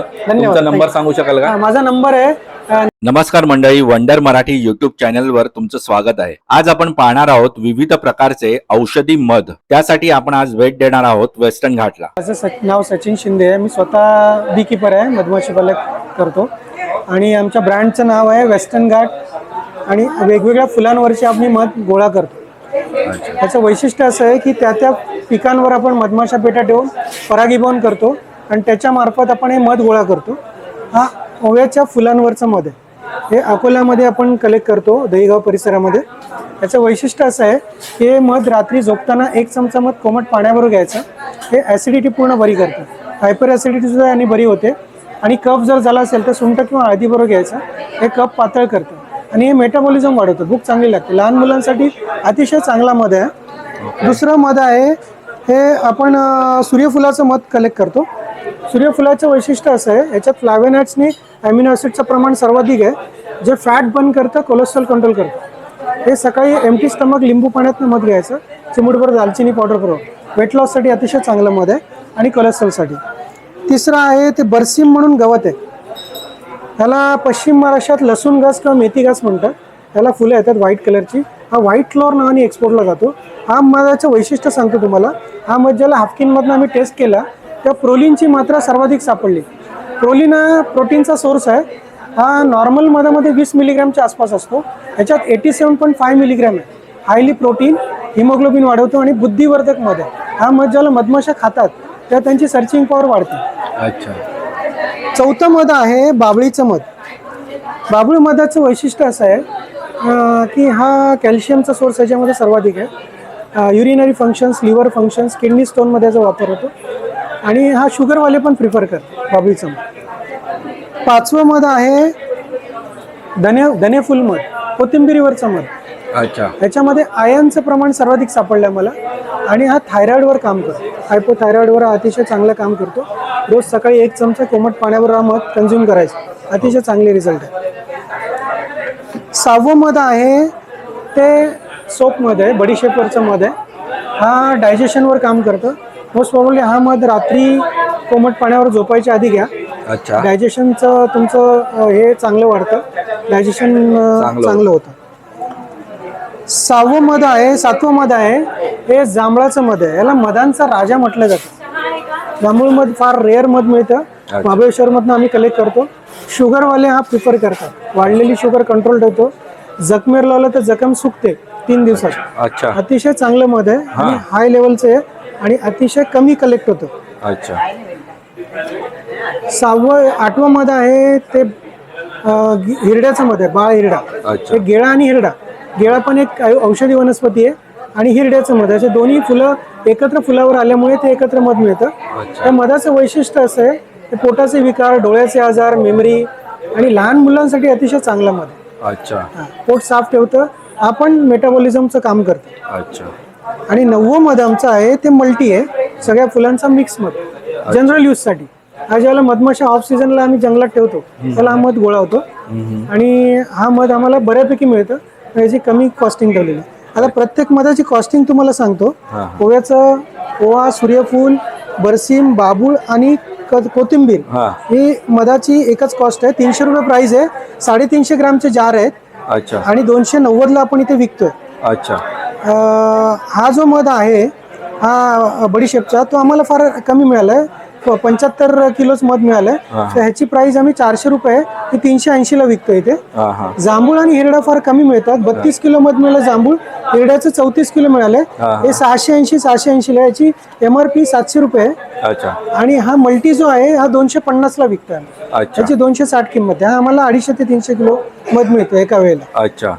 तुमचा नंबर सांगू शकाल का? हा, माझा नंबर आहे नमस्कार मंडळी वंडर मराठी युट्यूब चॅनलवर तुमचं स्वागत आहे. आज आपण पाहणार आहोत विविध प्रकारचे औषधी मध. त्यासाठी आपण आज भेट देणार आहोत वेस्टर्न घाटला माझं नाव सचिन शिंदे आहे. मी स्वतः बी किपर आहे मधमाशी पालक करतो. आणि आमच्या ब्रँडचं नाव आहे वेस्टर्न घाट आणि वेगवेगळ्या फुलांवरचे आम्ही मध गोळा करतो. त्याचं वैशिष्ट्य असं आहे की त्या त्या पिकांवर आपण मधमाशा पेटा ठेवून परागीभवन करतो. आणि त्याच्यामार्फत आपण हे मध गोळा करतो. हा ओव्याच्या फुलांवरचं मध आहे. हे अकोल्यामध्ये आपण कलेक्ट करतो दहीगाव परिसरामध्ये. त्याचं वैशिष्ट्य असं आहे की हे मध रात्री झोपताना एक चमचा मध कोमट पाण्याबरोबर घ्यायचं. हे ॲसिडिटी पूर्ण बरी करतं. हायपर ॲसिडिटी सुद्धा आणि बरी होते. आणि कफ जर झाला असेल तर सुंठ किंवा हळदीबरोबर घ्यायचं. हे कफ पातळ करतं. आणि हे मेटाबॉलिझम वाढवतं. भूक चांगली लागते. लहान मुलांसाठी अतिशय चांगला मध आहे. दुसरं मध आहे हे आपण सूर्यफुलाचं मध कलेक्ट करतो. सूर्यफुलाचं वैशिष्ट्य असं आहे याच्यात फ्लॅवेनॅट्सनी ॲमिनो ॲसिडचं प्रमाण सर्वाधिक आहे जे फॅट बर्न करतं कोलेस्ट्रॉल कंट्रोल करतं. हे सकाळी एमटी स्टमक लिंबू पाण्यातनं मध घ्यायचं चिमुटभर दालचिनी पावडर करून. वेट लॉससाठी अतिशय चांगलं मध आहे आणि कोलेस्ट्रॉलसाठी तिसरं आहे ते बरसिम म्हणून गवत आहे. ह्याला पश्चिम महाराष्ट्रात लसूण घास किंवा मेथी घास म्हणतात. त्याला फुलं येतात व्हाईट कलरची. हा व्हाईट फ्लॉर नावाने एक्सपोर्टला जातो. हा मधाचं वैशिष्ट्य सांगतो तुम्हाला. हा मध ज्याला हाफकिनमधनं आम्ही टेस्ट केला त्या प्रोलीनची मात्रा सर्वाधिक सापडली. प्रोलीन हा प्रोटीनचा सोर्स आहे. हा नॉर्मल मधामध्ये वीस मिलीग्रॅमच्या आसपास असतो. ह्याच्यात eighty seven point five milligram आहे. हायली प्रोटीन हिमोग्लोबिन वाढवतो आणि बुद्धिवर्धक मध आहे. हा मध ज्याला मधमाशा खातात त्या त्यांची सर्चिंग पॉवर वाढते. अच्छा. चौथं मध आहे बाबळीचं मध. बाबळी मधाचं वैशिष्ट्य असं आहे की हा कॅल्शियमचा सोर्स याच्यामध्ये सर्वाधिक आहे. Urinary functions liver functions kidney स्टोनमध्ये याचा वापर होतो. आणि हा शुगरवाले पण प्रिफर करतात बाबळीचं मध. पाचवं मध आहे धने धनेफुल मध कोथिंबिरीवरचं मध. अच्छा. याच्यामध्ये आयनचं प्रमाण सर्वाधिक सापडलं मला. आणि हा थायरॉइडवर काम करतो हायपोथायरॉइडवर हा अतिशय चांगलं काम करतो. रोज सकाळी एक चमचा कोमट पाण्यावर हा मध कन्झ्युम करायचं. अतिशय चांगले रिझल्ट आहे. सहावं मध आहे ते सोपमध्ये आहे बडीशेपवरचं मध आहे. हा डायजेशनवर काम करतं. मोस्ट प्रॉब्ली हा मध रात्री कोमट पाण्यावर झोपायच्या आधी घ्या. अच्छा. डायजेशनचं तुमचं अ, हे चांगलं वाढतं. डायजेशन चांगलं चांगलं होतं. सहावं मध आहे सातवं मध आहे हे जांभळाचं मध आहे. याला मधांचा राजा म्हटलं जातं. जांभूळ मध फार रेअर मध मिळतं. महाबळेश्वरमधनं आम्ही कलेक्ट करतो. शुगरवाले हा प्रिफर करतात. वाढलेली शुगर कंट्रोल ठेवतो जखमेर लावलं तर जखम सुकते तीन दिवसात. अच्छा. अतिशय चांगलं मध आहे. आणि हाय लेवलचं आहे आणि अतिशय कमी कलेक्ट होतं. अच्छा. सहावं आठवं मध आहे ते हिरड्याचं मध आहे बाळ हिरडा. गेळा आणि हिरडा. गेळा पण एक औषधी वनस्पती आहे आणि हिरड्याचं मध असे दोन्ही फुलं एकत्र फुलावर आल्यामुळे ते एकत्र मध मिळतं. त्या मधाचं वैशिष्ट्य असं आहे ते पोटाचे विकार डोळ्याचे आजार मेमरी आणि लहान मुलांसाठी अतिशय चांगलं मध. अच्छा. हा, पोट साफ ठेवतं. आपण मेटाबॉलिझमचं काम करतो. अच्छा. आणि नववं मध आमचं आहे ते मल्टी आहे. सगळ्या फुलांचा मिक्स मध. जनरल यूजसाठी हा ज्याला मधमाशा ऑफ सीझनला आम्ही जंगलात ठेवतो त्याला हा मध गोळा होतो. आणि हा मध आम्हाला बऱ्यापैकी मिळतं. याची कमी कॉस्टिंग ठेवलेली. आता प्रत्येक मधाची कॉस्टिंग तुम्हाला सांगतो. ओव्याचं ओवा सूर्यफूल बरसीम बाबूळ आणि कोथिंबीर. हा. मधाची एकच कॉस्ट आहे. तीनशे रुपये प्राइस आहे. साडेतीनशे ग्रामचे जार आहेत. अच्छा. आणि दोनशे नव्वदला आपण इथे विकतोय. अच्छा. हा जो मध आहे हा बडीशेपचा तो आम्हाला फार कमी मिळाला आहे पंच्याहत्तर किलोच मध मिळालं आहे तर ह्याची प्राइस आम्ही चारशे रुपये ती तीनशे ऐंशीला विकतो इथे. जांभूळ आणि हिरडा फार कमी मिळतात. बत्तीस किलो मध मिळालं जांभूळ हिरड्याचं चौतीस किलो मिळालंय. हा. सहाशे ऐंशी सहाशे ऐंशीला याची एम आर पी सातशे रुपये आणि हा मल्टी जो आहे हा दोनशे पन्नासला विकतो आम्ही. अच्छा. त्याची दोनशे साठ किंमत आहे. हा आम्हाला अडीचशे ते तीनशे किलो मध मिळतो एका वेळेला. अच्छा.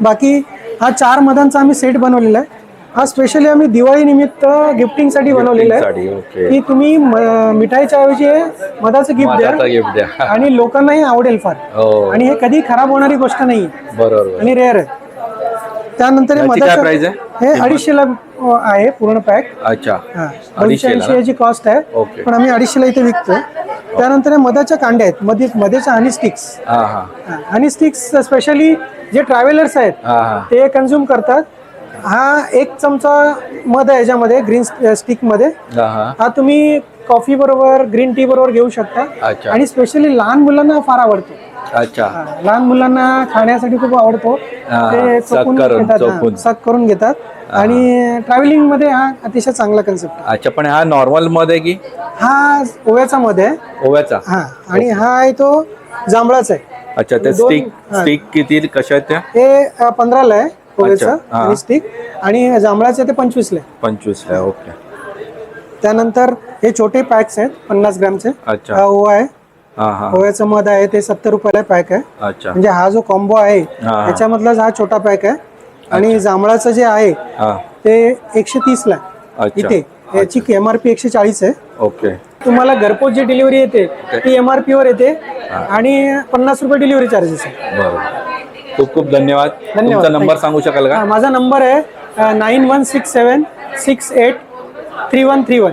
बाकी हा चार मधांचा आम्ही सेट बनवलेला आहे. हा स्पेशली आम्ही दिवाळी निमित्त गिफ्टिंगसाठी बनवलेला आहे. की तुम्ही मिठाईच्या ऐवजी मधाचं गिफ्ट द्या गिफ्ट द्या. आणि लोकांनाही आवडेल फार. हो. आणि हे कधी खराब होणारी गोष्ट नाही बरोबर. आणि रेअर आहे. त्यानंतर हे याची काय मधाचं price आहे? हे अडीचशेला अ, आहे पूर्ण पॅक अच्छा. हा. दोनशे अडीचशेला ऐंशी याची कॉस्ट आहे. पण आम्ही अडीचशेला इथे विकतोय. त्यानंतर हे मधाच्या कांड्या आहेत. मध्ये मध्येच्या हनी स्टिक्स हा हा. हनी स्टिक्स स्पेशली जे ट्रॅव्हलर्स आहेत हा हा. ते कन्झ्युम करतात. हा एक चमचा मध आहे याच्यामध्ये ग्रीन स्टिकमध्ये. हा हा. हा तुम्ही कॉफी बरोबर ग्रीन टी बरोबर घेऊ शकता. अच्छा. आणि स्पेशली लहान मुलांना फार आवडतो. अच्छा. हा, लहान मुलांना खाण्यासाठी खूप आवडतो. हा, ते सक करून, घेतात हा, चोखून. सक करून घेतात. आणि ट्रॅव्हलिंगमध्ये हा अतिशय चांगला कन्सेप्ट अच्छा पण हा नॉर्मलमध्ये की? हा ओव्याचा मध्ये आहे. ओव्याचा. हा आणि हा आहे तो जांभळाचा आहे. अच्छा ते दोन- स्टिक हा. स्टिक किती कशा आहेत त्या? हे अ, पंधराला आहे ओव्याचं अच्छा, हा. आणि स्टिक आणि जांभळाचं ते पंचवीसला आहे. पंचवीस ला ओके. त्यानंतर हे छोटे पॅक्स आहेत पन्नास ग्रामचे. अच्छा. हा ओवा आहे. ओव्याचं मध आहे ते सत्तर रुपयाला पॅक आहे. अच्छा. म्हणजे हा जो कॉम्बो आहे हा. त्याच्यामधलाच हा छोटा पॅक आहे. आणि जांभळाचं जे आहे हा. ते एकशे तीस ला आहे. अच्छा. इथे. याची एम आर पी एकशे चाळीस आहे. ओके. तुम्हाला घरपोच जी डिलिव्हरी येते ती एम आर येते आणि पन्नास रुपये डिलिव्हरी चार्जेस आहे. बरोबर. खूप खूप धन्यवाद. धन्यवाद. तुमचा नंबर सांगू शकाल का? हा, माझा नंबर आहे nine one six seven six eight three one three one.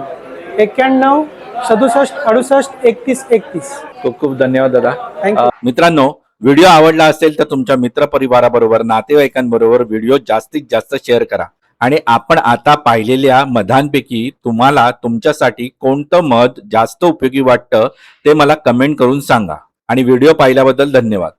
एक्क्याण्णव सदुसष्ट अडुसष्ट एकतीस एकतीस. खूप खूप धन्यवाद दादा. You. मित्रांनो व्हिडिओ आवडला असेल तर तुमच्या मित्र परिवाराबरोबर नातेवाईकांबरोबर व्हिडिओ जास्तीत जास्त शेअर करा. आणि आपण आता पाहिलेल्या मधांपैकी तुम्हाला तुमच्यासाठी कोणतं मध जास्त उपयोगी वाटतं ते मला कमेंट करून सांगा. आणि व्हिडिओ पाहिल्याबद्दल धन्यवाद.